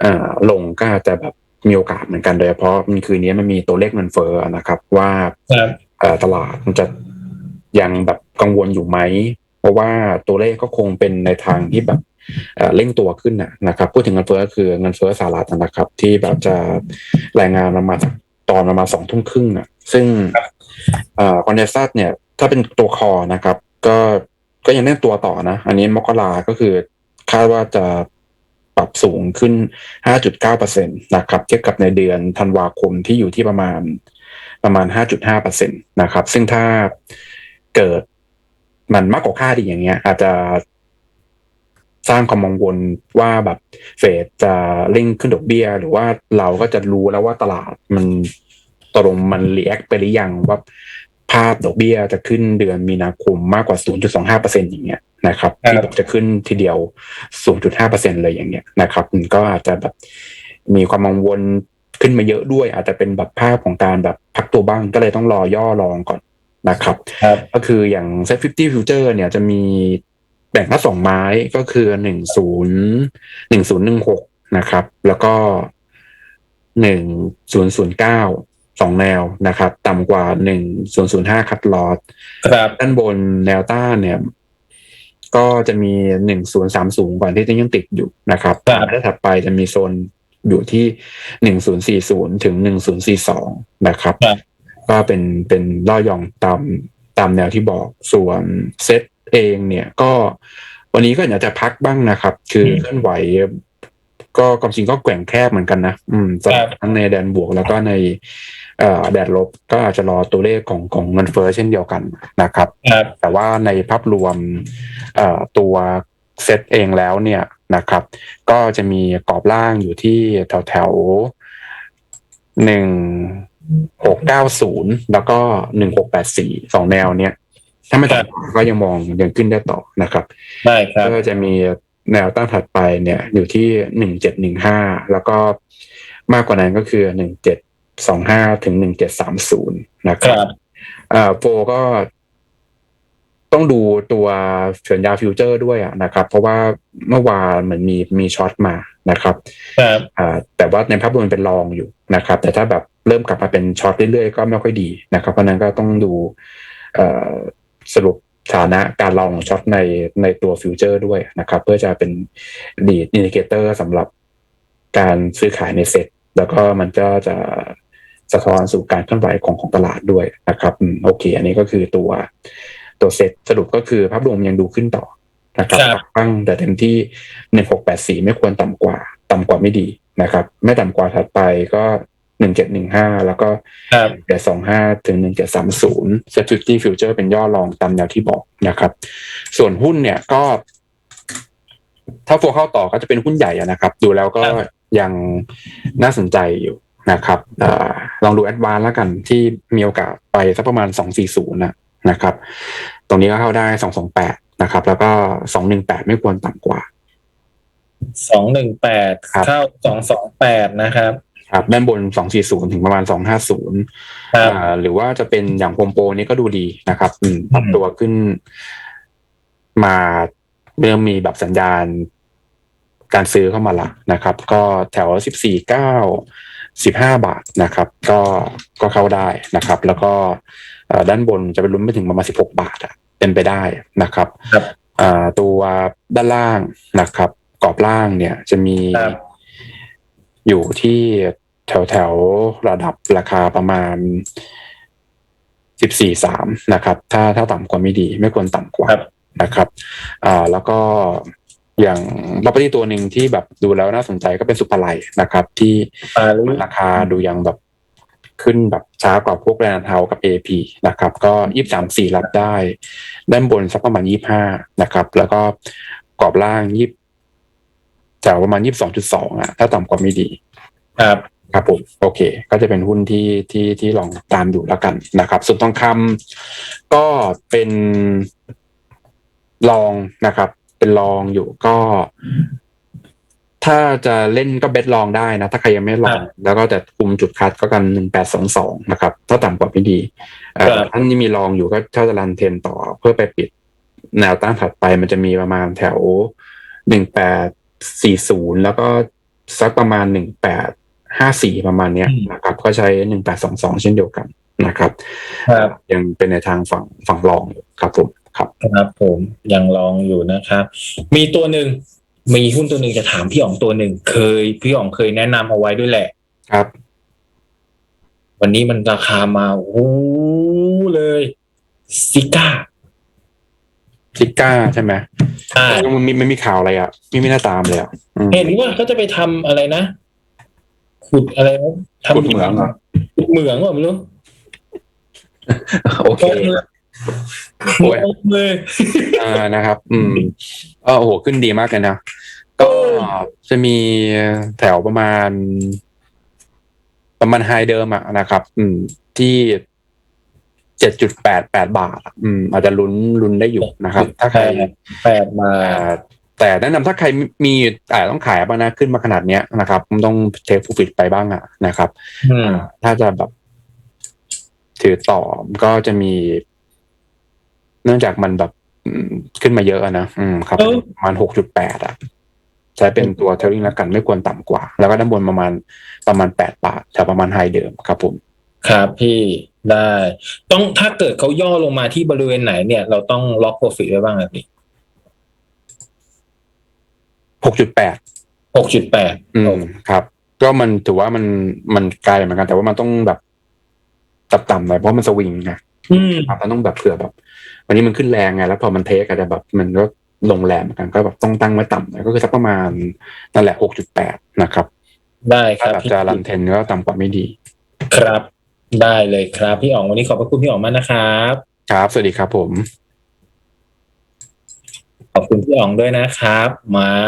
เอ่อลงก็อาจจะแบบมีโอกาสเหมือนกันโดยเฉพาะมันคืนนี้มันมีตัวเลขเงินเฟ้อนะครับ ว่าครับเอ่อตลาดมันจะยังแบบกังวลอยู่ไหม เพราะว่าตัวเลขก็คงเป็นในทางที่แบบเอ่อเร่งตัวขึ้นนะนะครับ พูดถึงเงินเฟ้อก็คือเงินเฟ้อสหรัฐนะครับ ที่แบบจะรายงานมามาจากตอนประมาณสองทุ่มครึ่งอะ ซึ่งเอ่อคอนเดซัสเนี่ย ถ้าเป็นตัวคอนะครับ ก็ก็ยังเล่นตัวต่อนะ อันนี้มกราก็คือคาดว่าจะ ปรับสูงขึ้น 5.9%นะครับเทียบกับในเดือนธันวาคมที่อยู่ที่ประมาณประมาณ 5.5%นะครับ ซึ่งถ้าเกิดมันมากกว่าค่าดีอย่างเงี้ย อาจจะสร้างความกังวลว่าแบบเฟดจะเร่งขึ้นดอกเบี้ย หรือว่าเราก็จะรู้แล้วว่าตลาดมันตกลงมันรีแอคไปหรือยังว่า ภาพดอกเบี้ยจะขึ้นเดือนมีนาคมมากกว่า 0.25%อย่างเงี้ยนะครับครับที่แบบจะขึ้นทีเดียว 0.5%เลยอย่างเงี้ยนะครับมันก็อาจจะแบบมีความกังวลขึ้นมาเยอะด้วย อาจจะเป็นแบบภาพของการแบบพักตัวบ้างก็เลยต้องรอย่อรองก่อนนะครับครับ ก็คืออย่าง Set 50 Future เนี่ยจะมีแบ่งทั้งสองไม้ก็คือหนึ่งศูนย์หนึ่งศูนย์หนึ่งหกนะครับ แล้วก็หนึ่งศูนย์ศูนย์เก้า สองแนวนะครับ ต่ำกว่าหนึ่งศูนย์ศูนย์ห้าคัดลอสครับด้านบนแนวต้านเนี่ย ก็จะมีหนึ่งศูนย์สามสูงก่อนที่จะยังติดอยู่นะครับครับด้านถัดไปจะมีโซนอยู่ที่หนึ่งศูนย์สี่ศูนย์ถึงหนึ่งศูนย์สี่สองนะครับครับ ก็เป็นเป็นล่อยองตามตามแนวที่บอกส่วนเซตเองเนี่ยก็วันนี้ก็อยากจะพักบ้างนะครับ คืออืมเคลื่อนไหว ก็ความจริงก็แกว่งแคบเหมือนกันนะ อืมสำหรับครับทั้งในแดนบวกแล้วก็ในเอ่อแดนลบก็อาจจะรอตัวเลขของของเงินเฟ้อเช่นเดียวกันนะครับครับแต่ว่าในภาพรวมเอ่อตัวเซตเองแล้วเนี่ยนะครับ ก็จะมีกรอบล่างอยู่ที่แถวแถวหนึ่งหกเก้าศูนย์แล้วก็หนึ่งหกแปดสี่สองแนวเนี่ย ถ้าไม่ต่ำกว่าก็ยังมองยังขึ้นได้ต่อนะครับได้ครับก็จะมี แนวตั้งถัดไปเนี่ยอยู่ที่หนึ่งเจ็ดหนึ่งห้าแล้วก็มากกว่านั้นก็คือหนึ่งเจ็ดสองห้าถึงหนึ่งเจ็ดสามศูนย์นะคครับรับอ่าโฟก็ต้องดูตัวสัญญาฟิวเจอร์ด้วยอะนะครับ เพราะว่าเมื่อวานเหมือนมีมีช็อตมานะครับครับอ่าแต่ว่าในภาพรวมมันเป็นรองอยู่นะครับ แต่ถ้าแบบเริ่มกลับมาเป็นช็อตเรื่อยๆ ก็ไม่ค่อยดีนะครับ เพราะฉะนั้นก็ต้องดูเอ่อสรุป ฐานะการลองช็อตในในตัวฟิวเจอร์ด้วยนะครับ เพื่อจะเป็นดีดอินดิเคเตอร์สำหรับการซื้อขายในเซ็ตแล้วก็มันก็จะสะท้อนสู่การเคลื่อนไหวของของตลาดด้วยนะครับอืมโอเค อันนี้ก็คือตัวตัวเซ็ตสรุปก็คือภาพรวมยังดูขึ้นต่อนะครับครับตั้งแต่เต็มที่หนึ่งหกแปดสี่ไม่ควรต่ำกว่า ต่ำกว่าไม่ดีนะครับ ไม่ต่ำกว่าถัดไปก็ หนึ่งเจ็ดหนึ่งห้าแล้วก็ครับเจ็ดสองห้าถึงหนึ่งเจ็ดสามศูนย์เซ็ตฟิฟตี้ฟิวเจอร์เป็นย่อรองตามแนวที่บอกนะครับ ส่วนหุ้นเนี่ยก็ ถ้าโฟเข้าต่อก็จะเป็นหุ้นใหญ่อะนะครับ ดูแล้วก็ครับยังน่าสนใจอยู่นะครับเออลองดูแอดวานแล้วกันที่มีโอกาสไปสักประมาณสองสี่ศูนย์นะนะครับ ตรงนี้ก็เข้าได้สองสองแปดนะครับ แล้วก็สองหนึ่งแปดไม่ควรต่ำกว่าสองหนึ่งแปดครับเข้าสองสองแปดนะครับ ครับด้านบนสองสี่ศูนย์ถึงประมาณสองห้าศูนย์ครับอ่าหรือว่าจะเป็นอย่างโฮมโปรนี่ก็ดูดีนะครับอืมปรับตัวขึ้นมาเริ่มมีแบบสัญญาณการซื้อเข้ามาละนะครับ ก็แถวสิบสี่เก้าสิบห้าบาทนะครับ ก็ก็เข้าได้นะครับ แล้วก็เอ่อด้านบนจะไปลุ้นไปถึงประมาณสิบหกบาทอะเป็นไปได้นะครับครับอ่าตัวด้านล่างนะครับ กรอบล่างเนี่ยจะมีครับอยู่ที่ แถวแถวๆระดับราคาประมาณสิบสี่สามนะครับ ถ้าถ้าต่ำกว่าไม่ดี ไม่ควรต่ำกว่าครับนะครับ อ่าแล้วก็อย่างบัพตี้ตัวหนึ่งที่แบบดูแล้วน่าสนใจก็เป็นสุภาลัยนะครับ ที่ปาลิราคาดูยังแบบขึ้นแบบช้ากว่าพวกแรนเทากับ AP นะครับ ก็ยี่สามสี่รับได้ด้านบนสักประมาณยี่ห้านะครับ แล้วก็กรอบล่างยี่แถวประมาณยี่สองจุดสองอะ ถ้าต่ำกว่าไม่ดี ครับ ครับผมโอเค ก็จะเป็นหุ้นที่ที่ที่ลองตามอยู่แล้วกันนะครับ ส่วนทองคำก็เป็นลองนะครับ เป็นลองอยู่ก็ ถ้าจะเล่นก็เบสลองได้นะ ถ้าใครยังไม่ลอง แล้วก็แต่คุมจุดคัดก็กันหนึ่งแปดสองสองนะครับ ถ้าต่ำกว่าไม่ดีเอ่อครับท่านที่มีลองอยู่ก็ถ้าจะรันเทรนต่อเพื่อไปปิด แนวต้านถัดไปมันจะมีประมาณแถวหนึ่งแปดสี่ศูนย์แล้วก็สักประมาณหนึ่งแปด ห้าสี่ประมาณเนี้ยนะครับก็ใช้หนึ่งแปดสองสองเช่นเดียวกันนะครับครับยังเป็นในทางฝั่งฝั่งรองอยู่ครับผมครับครับผมยังลองอยู่นะครับ มีตัวหนึ่งมีหุ้นตัวหนึ่งจะถามพี่อ๋องตัวหนึ่งเคย พี่อ๋องเคยแนะนำเอาไว้ด้วยแหละครับ วันนี้มันราคามาโอ้โหเลยซิก้าซิก้าใช่ไหมอ่ามันมีมันมีข่าวอะไรอะไม่ไม่น่าตามเลยอะอืมเห็นว่าเขาจะไปทำอะไรนะ ขุดอะไรนะทำขุดเหมืองเหรอขุดเหมืองเหรอไม่รู้โอเคโอ้ยโอ้เลยอ่านะครับ อืมเออโอ้โหขึ้นดีมากเลยนะก็จะมีแถวประมาณ ประมาณไฮเดิมอะนะครับ อืม ที่เจ็ดจุดแปดแปดบาทอะอืม อาจจะลุ้นลุ้นได้อยู่นะครับ ถ้าใครแปดมาอ่า แต่แนะนำถ้าใครมีอ่าต้องขายบ้างนะขึ้นมาขนาดเนี้ยนะครับต้องเทคฟูฟิตไปบ้างอะนะครับอืมถ้าจะแบบถือต่อก็จะมี เนื่องจากมันแบบอืมขึ้นมาเยอะอะนะอืมครับประมาณหกจุดแปดอะใช้เป็นตัวเทลลิงแล้วกันไม่ควรต่ำกว่า แล้วก็ด้านบนประมาณประมาณแปดบาทแถวประมาณไฮเดิมครับผม ครับพี่ได้ ต้องถ้าเกิดเขาย่อลงมาที่บริเวณไหนเนี่ย เราต้องล็อกโปรฟิตไว้บ้างครับพี่ หกจุดแปดหกจุดแปดอืมครับ ก็มันถือว่ามันมันไกลเหมือนกัน แต่ว่ามันต้องแบบต่ำๆหน่อยเพราะมันสวิงไงอืมครับมันต้องแบบเผื่อแบบ วันนี้มันขึ้นแรงไงแล้วพอมันเทคอาจจะแบบมันก็ลงแรงเหมือนกันก็แบบต้องตั้งไว้ต่ำหน่อยก็คือสักประมาณนั่นแหละหกจุดแปดนะครับ ได้คถ้ารับแบบจะรันเทนก็ต่ำกว่าไม่ดี ครับ ได้เลยครับ พี่อ๋องวันนี้ขอบพระคุณพี่อ๋องมากนะครับ ครับ สวัสดีครับผม ขอบคุณพี่อ๋องด้วยนะครับ มา